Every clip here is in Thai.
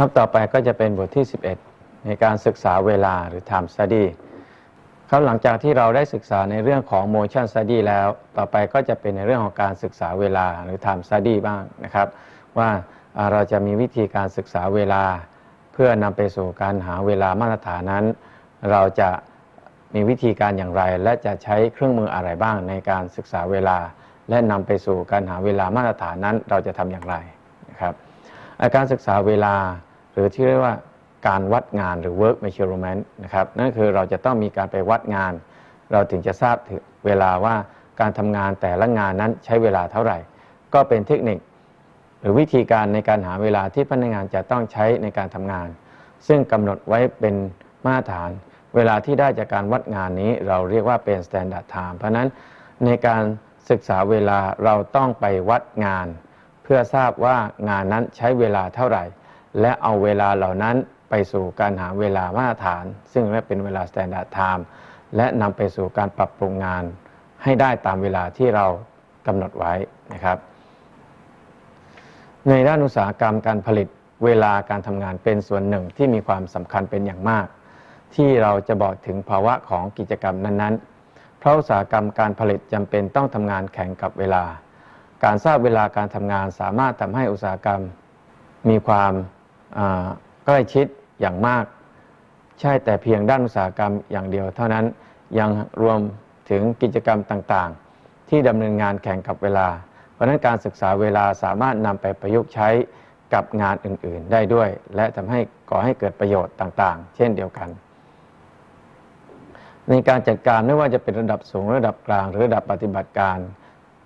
ครับต่อไปก็จะเป็นบทที่ 11 ในการศึกษาเวลาหรือ time study ครับหลังจากที่เราได้ศึกษาในเรื่องของ motion study แล้ว ต่อไปก็จะเป็นในเรื่องของการศึกษาเวลาหรือ time study บ้างนะครับ ว่าเราจะมีวิธีการศึกษาเวลา เพื่อนำไปสู่การหาเวลามาตรฐานนั้น เราจะมีวิธีการอย่างไร และจะใช้เครื่องมืออะไรบ้างในการศึกษาเวลา และนำไปสู่การหาเวลามาตรฐานนั้น เราจะทำอย่างไรนะครับ การศึกษาเวลา หรือที่เรียกว่าการวัดงานหรือ work measurement นะครับนั่นคือเราจะต้องมีการไปวัดงาน เราถึงจะทราบถึงเวลาว่าการทำงานแต่ละงานนั้นใช้เวลาเท่าไหร่ ก็เป็นเทคนิค หรือวิธีการในการหาเวลาที่พนักงานจะต้องใช้ในการทำงาน ซึ่งกำหนดไว้เป็นมาตรฐาน เวลาที่ได้จากการวัดงานนี้เราเรียกว่าเป็น standard time เพราะฉะนั้นในการศึกษาเวลาเราต้องไปวัดงาน เพื่อทราบว่างานนั้นใช้เวลาเท่าไหร่ และเอาเวลาเหล่านั้นไปสู่การหาเวลามาตรฐาน ซึ่งเรียกเป็นเวลา standard time และนำไปสู่การปรับปรุงงาน ให้ได้ตามเวลาที่เรากำหนดไว้นะครับ ในด้านอุตสาหกรรมการผลิตเวลาการทำงานเป็นส่วนหนึ่งที่มีความสำคัญเป็นอย่างมาก ที่เราจะบอกถึงภาวะของกิจกรรมนั้นๆ เพราะอุตสาหกรรมการผลิตจำเป็นต้องทำงานแข่งกับเวลา การทราบเวลาการทำงานสามารถทำให้อุตสาหกรรม มีความ ใกล้ชิดอย่างมาก ใช่แต่เพียงด้านอุตสาหกรรมอย่างเดียว เท่านั้นยังรวมถึงกิจกรรมต่างๆ ที่ดำเนินงานแข่งกับเวลา เพราะนั้นการศึกษาเวลาสามารถนำไปประยุกต์ใช้กับงานอื่นๆ ได้ด้วย และทำให้ก่อให้เกิดประโยชน์ต่างๆ เช่นเดียวกัน ในการจัดการไม่ว่าจะเป็นระดับสูงระดับกลาง หรือระดับปฏิบัติการ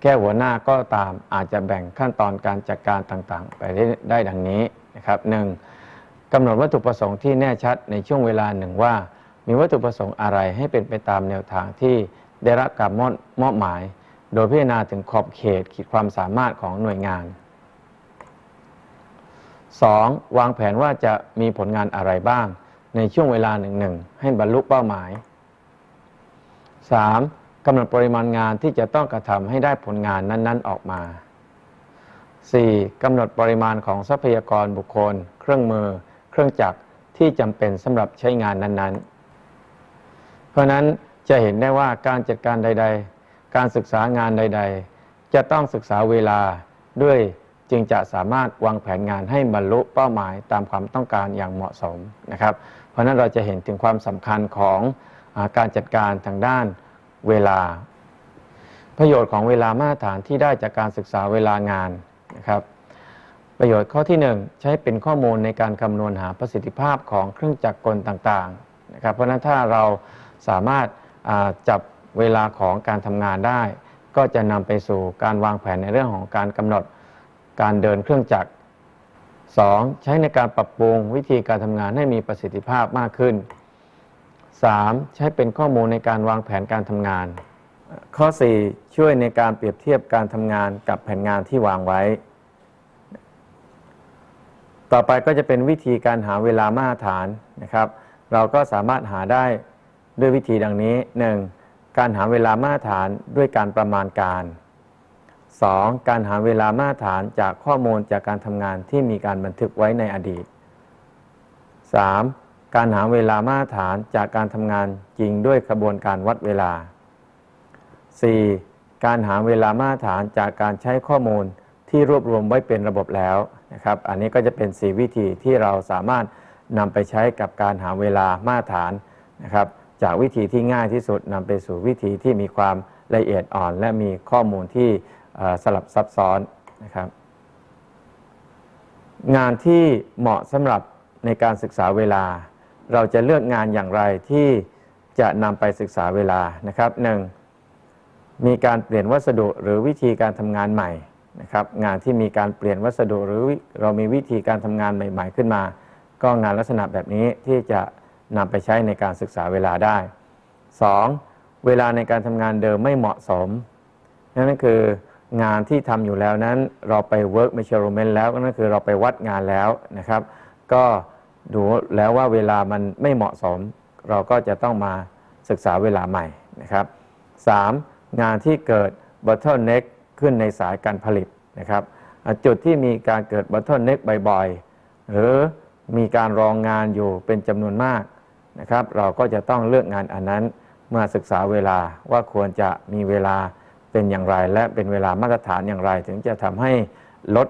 แค่หัวหน้าก็ตามอาจจะแบ่งขั้นตอนการจัดการต่างๆ ไปได้ดังนี้ นะครับหนึ่งกำหนดวัตถุประสงค์ที่แน่ชัดในช่วงเวลาหนึ่งว่า มีวัตถุประสงค์อะไรให้เป็นไปตามแนวทางที่ได้รับการมอบมอบหมาย โดยพิจารณาถึงขอบเขตขีดความสามารถของหน่วยงาน 2. วางแผนว่าจะมีผลงานอะไรบ้าง ในช่วงเวลาหนึ่งหนึ่งให้บรรลุเป้าหมาย 3. กำหนดปริมาณงานที่จะต้องกระทำให้ได้ผลงานนั้น ๆ ออกมา 4. กำหนดปริมาณของทรัพยากรบุคคล เครื่องมือ เครื่องจักรที่จำเป็นสำหรับใช้งานนั้นๆ เพราะฉะนั้นจะเห็นได้ว่าการจัดการใด ๆ การศึกษางานใด ๆ จะต้องศึกษาเวลาด้วยจึงจะสามารถวางแผนงานให้บรรลุเป้าหมายตามความต้องการอย่างเหมาะสมนะครับ เพราะนั้นเราจะเห็นถึงความสำคัญของอการจัดการทางด้านเวลา ประโยชน์ของเวลามาตรฐานที่ได้จากการศึกษาเวลางาน นะครับประโยชน์ข้อที่ 1 ใช้เป็นข้อมูลในการคำนวณหาประสิทธิภาพของเครื่องจักรกลต่างๆนะครับเพราะนั้นถ้าเราสามารถจับเวลาของการทำงานได้ ก็จะนำไปสู่การวางแผนในเรื่องของการกำหนดการเดินเครื่องจักร 2. ใช้ในการปรับปรุงวิธีการทำงานให้มีประสิทธิภาพมากขึ้น 3. ใช้เป็นข้อมูลในการวางแผนการทำงาน ข้อ 4 ช่วยในการเปรียบเทียบการทำงานกับแผนงานที่วางไว้ ต่อไปก็จะเป็นวิธีการหาเวลามาตรฐานนะครับ เราก็สามารถหาได้ด้วยวิธีดังนี้ 1. การหาเวลามาตรฐานด้วยการประมาณการ 2. การหาเวลามาตรฐานจากข้อมูลจากการทำงานที่มีการบันทึกไว้ในอดีต 3. การหาเวลามาตรฐานจากการทำงานจริงด้วยกระบวนการวัดเวลา 4. การหาเวลามาตรฐานจากการใช้ข้อมูลที่รวบรวมไว้เป็นระบบแล้วนะครับ อันนี้ก็จะเป็น 4 วิธีที่เราสามารถนำไปใช้กับการหาเวลามาตรฐานนะครับ จากวิธีที่ง่ายที่สุดนำไปสู่วิธีที่มีความละเอียดอ่อน และมีข้อมูลที่สลับซับซ้อนนะครับ งานที่เหมาะสำหรับในการศึกษาเวลา เราจะเลือกงานอย่างไรที่จะนำไปศึกษาเวลานะครับหนึ่ง มีการเปลี่ยนวัสดุหรือวิธีการทำงานใหม่นะครับงานที่มีการเปลี่ยนวัสดุหรือวิเรามีวิธีการทำงานใหม่ ๆ ขึ้นมา ก็งานลักษณะแบบนี้ที่จะนำไปใช้ในการศึกษาเวลาได้ 2. เวลาในการทำงานเดิมไม่เหมาะสม นั่นก็คืองานที่ทำอยู่แล้วนั้นเราไป work measurement แล้วนั่นคือเราไปวัดงานแล้วนะครับ ก็ดูแล้วว่าเวลามันไม่เหมาะสม เราก็จะต้องมาศึกษาเวลาใหม่นะครับ 3. งานที่เกิด bottleneck ขึ้นในสายการผลิตนะครับจุดที่มีการเกิด bottleneck บ่อยๆ หรือมีการรองงานอยู่เป็นจำนวนมากนะครับเราก็จะต้องเลือกงานอันนั้นเมื่อศึกษาเวลาว่าควรจะมีเวลาเป็นอย่างไร และเป็นเวลามาตรฐานอย่างไร ถึงจะทำให้ลด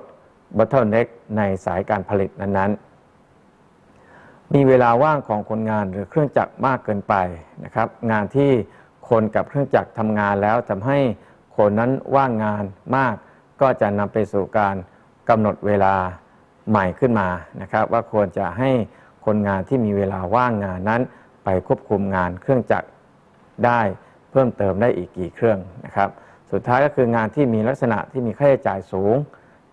bottleneck ในสายการผลิตนั้นๆมีเวลาว่างของคนงานหรือเครื่องจักรมากเกินไปนะครับ งานที่ คนกับเครื่องจักรทำงานแล้วทำให้คนนั้นว่างงานมาก ก็จะนำไปสู่การกำหนดเวลาใหม่ขึ้นมานะครับ ว่าควรจะให้คนงานที่มีเวลาว่างงานนั้น ไปควบคุมงานเครื่องจักรได้เพิ่มเติมได้อีกกี่เครื่องนะครับ สุดท้ายก็คืองานที่มีลักษณะที่มีค่าใช้จ่ายสูง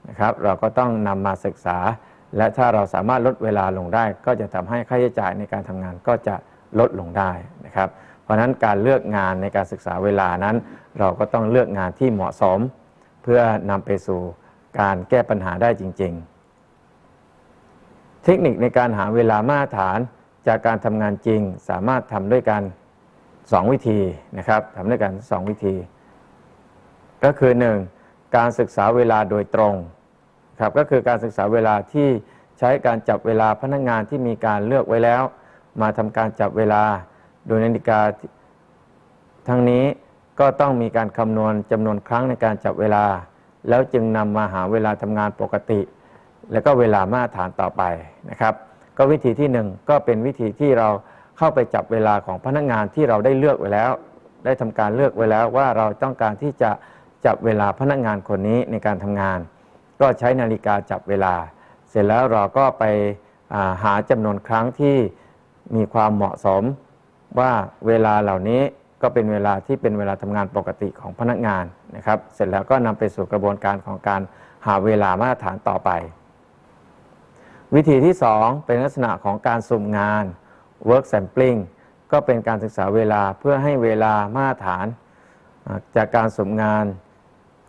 นะครับ เราก็ต้องนำมาศึกษา และถ้าเราสามารถลดเวลาลงได้ ก็จะทำให้ค่าใช้จ่ายในการทำงานก็จะลดลงได้นะครับ เพราะฉะนั้นการเลือกงานในการศึกษาเวลานั้น เราก็ต้องเลือกงานที่เหมาะสม เพื่อนำไปสู่การแก้ปัญหาได้จริง ๆ เทคนิคในการหาเวลามาตรฐานจากการทำงานจริงสามารถทำด้วยกัน2 วิธีนะครับทำด้วยกัน 2 วิธี ก็คือ 1. การศึกษาเวลาโดยตรงครับก็คือการศึกษาเวลาที่ใช้การจับเวลาพนักงานที่มีการเลือกไว้แล้ว มาทำการจับเวลา โดยนาฬิกาทั้งนี้ก็ต้องมีการคำนวณจำนวนครั้งในการจับเวลา แล้วจึงนำมาหาเวลาทำงานปกติ แล้วก็เวลามาตรฐานต่อไปนะครับ ก็วิธีที่หนึ่งก็เป็นวิธีที่เราเข้าไปจับเวลาของพนักงานที่เราได้เลือกไว้แล้ว ได้ทำการเลือกไว้แล้วว่าเราต้องการที่จะจับเวลาพนักงานคนนี้ในการทำงาน ก็ใช้นาฬิกาจับเวลา เสร็จแล้วเราก็ไปาหาจำนวนครั้งที่มีความเหมาะสม ว่าเวลาเหล่านี้ก็เป็นเวลาที่เป็นเวลาทำงานปกติของพนักงานนะครับ เสร็จแล้วก็นำไปสู่กระบวนการของการหาเวลามาตรฐานต่อไป วิธีที่ 2 เป็นลักษณะของการสุ่มงาน work sampling ก็เป็นการศึกษาเวลาเพื่อให้เวลามาตรฐาน จากการสุ่มงาน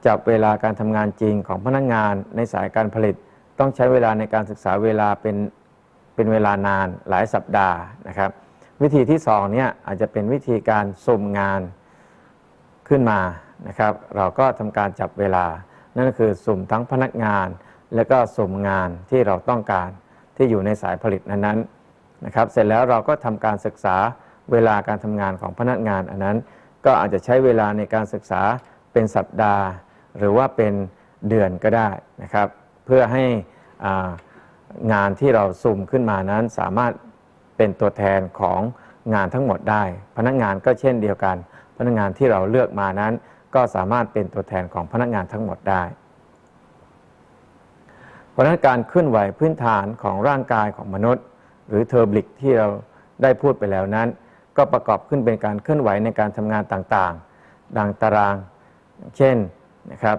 จับเวลาการทำงานจริงของพนักงานในสายการผลิต ต้องใช้เวลาในการศึกษาเวลาเป็นเป็นเวลานานหลายสัปดาห์นะครับ วิธีที่สองเนี่ยอาจจะเป็นวิธีการสุ่มงานขึ้นมานะครับ เราก็ทำการจับเวลา นั่นก็คือสุ่มทั้งพนักงาน และก็สุ่มงานที่เราต้องการที่อยู่ในสายผลิตนั้นๆนะครับ เสร็จแล้วเราก็ทำการศึกษาเวลาการทำงานของพนักงานอันนั้น ก็อาจจะใช้เวลาในการศึกษาเป็นสัปดาห์ หรือว่าเป็นเดือนก็ได้นะครับ เพื่อให้งานที่เราสุ่มขึ้นมานั้นสามารถ เป็นตัวแทนของงานทั้งหมดได้ พนักงานก็เช่นเดียวกัน พนักงานที่เราเลือกมานั้น ก็สามารถเป็นตัวแทนของพนักงานทั้งหมดได้ เพราะนั้นการเคลื่อนไหวพื้นฐานของร่างกายของมนุษย์ หรือเทอร์บลิกที่เราได้พูดไปแล้วนั้น ก็ประกอบขึ้นเป็นการเคลื่อนไหวในการทำงานต่างๆ ดังตาราง เช่นนะครับ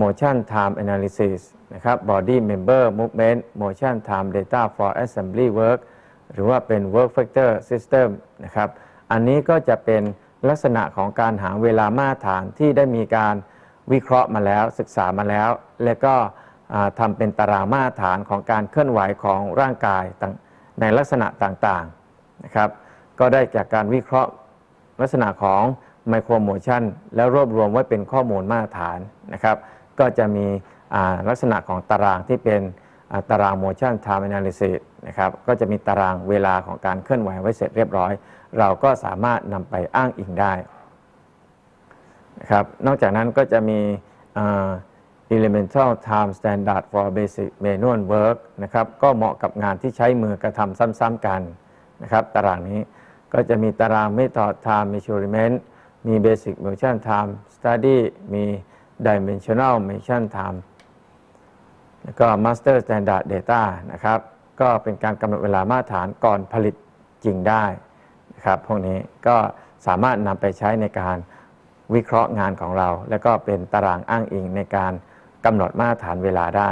motion time analysis นะครับ body member movement motion time data for assembly work หรือว่าเป็น work factor system นะครับอันนี้ก็จะเป็นลักษณะของการหาเวลามาตรฐานที่ได้มีการวิเคราะห์มาแล้วศึกษามาแล้ว และก็ทำเป็นตารางมาตรฐานของการเคลื่อนไหวของร่างกายในลักษณะต่างๆนะครับก็ได้จากการวิเคราะห์ลักษณะของไมโครโมชันแล้วรวบรวมไว้เป็นข้อมูลมาตรฐานนะครับ ก็จะมีลักษณะของตารางที่เป็น ตาราง motion time analysis นะครับก็จะมีตารางเวลาของการเคลื่อนไหวไว้เสร็จเรียบร้อย เราก็สามารถนำไปอ้างอิงได้นะครับนอกจากนั้นก็จะมีอ่า elemental time standard for basic manual work นะครับก็เหมาะกับงานที่ใช้มือกระทำซ้ำๆกันนะครับตารางนี้ก็จะมีตาราง Method Time Measurement มี Basic Motion Time Study มี Dimensional Motion Time แล้วก็ Master Standard Data นะครับก็เป็นการกำหนดเวลามาตรฐานก่อนผลิตจริงได้นะครับพวกนี้ก็สามารถนำไปใช้ในการวิเคราะห์งานของเรา และก็เป็นตารางอ้างอิงในการกำหนดมาตรฐานเวลาได้